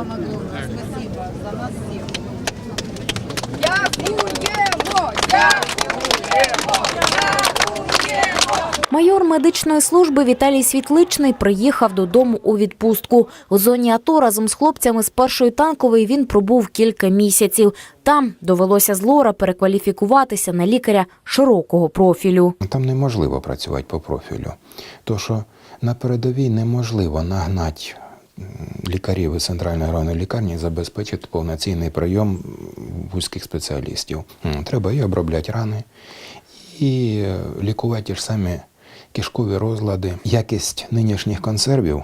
вам огромное спасибо за нас всех. Майор медичної служби Віталій Світличний приїхав додому у відпустку. У зоні АТО разом з хлопцями з першої танкової він пробув кілька місяців. Там довелося з лора перекваліфікуватися на лікаря широкого профілю. Там неможливо працювати по профілю. То, що на передовій неможливо нагнати лікарів із центральної районної лікарні забезпечити повноцінний прийом вузьких спеціалістів. Треба і обробляти рани, і лікувати ті ж самі кишкові розлади. Якість нинішніх консервів,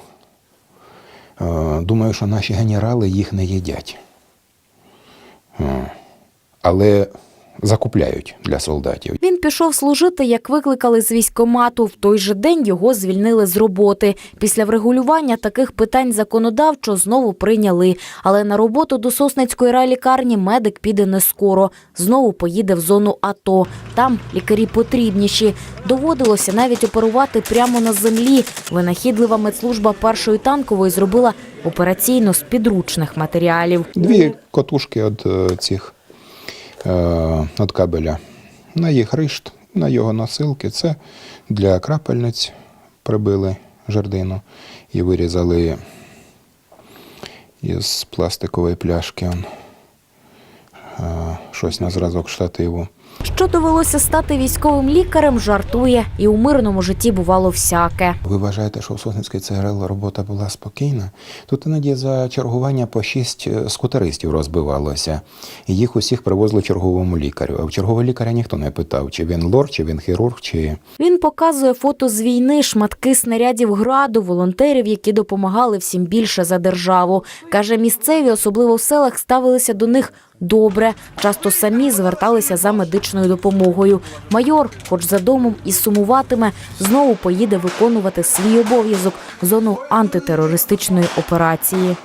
е, думаю, що наші генерали їх не їдять. Але закупляють для солдатів. Він пішов служити, як викликали з військомату. В той же день його звільнили з роботи. Після врегулювання таких питань законодавчо знову прийняли. Але на роботу до Сосницької райлікарні медик піде не скоро. Знову поїде в зону АТО. Там лікарі потрібніші. Доводилося навіть оперувати прямо на землі. Винахідлива медслужба першої танкової зробила операційно з підручних матеріалів. Дві котушки від е, цих від кабеля. На їх ришт, на його носилки. Це для крапельниць прибили жердину і вирізали із пластикової пляшки е, щось на зразок штативу. Що довелося стати військовим лікарем, жартує, і у мирному житті бувало всяке. Ви вважаєте, що у Сосницькій ЦРЛ робота була спокійна? Тут іноді за чергування по шість е, скутеристів розбивалося. Їх усіх привозили черговому лікарю. А в чергового лікаря ніхто не питав, чи він лор, чи він хірург, чи Він показує фото з війни, шматки снарядів граду, волонтерів, які допомагали всім більше за державу. Каже, місцеві, особливо в селах, ставилися до них добре. Часто самі зверталися за медичною допомогою. Майор, хоч за домом і сумуватиме, знову поїде виконувати свій обов'язок зону антитерористичної операції.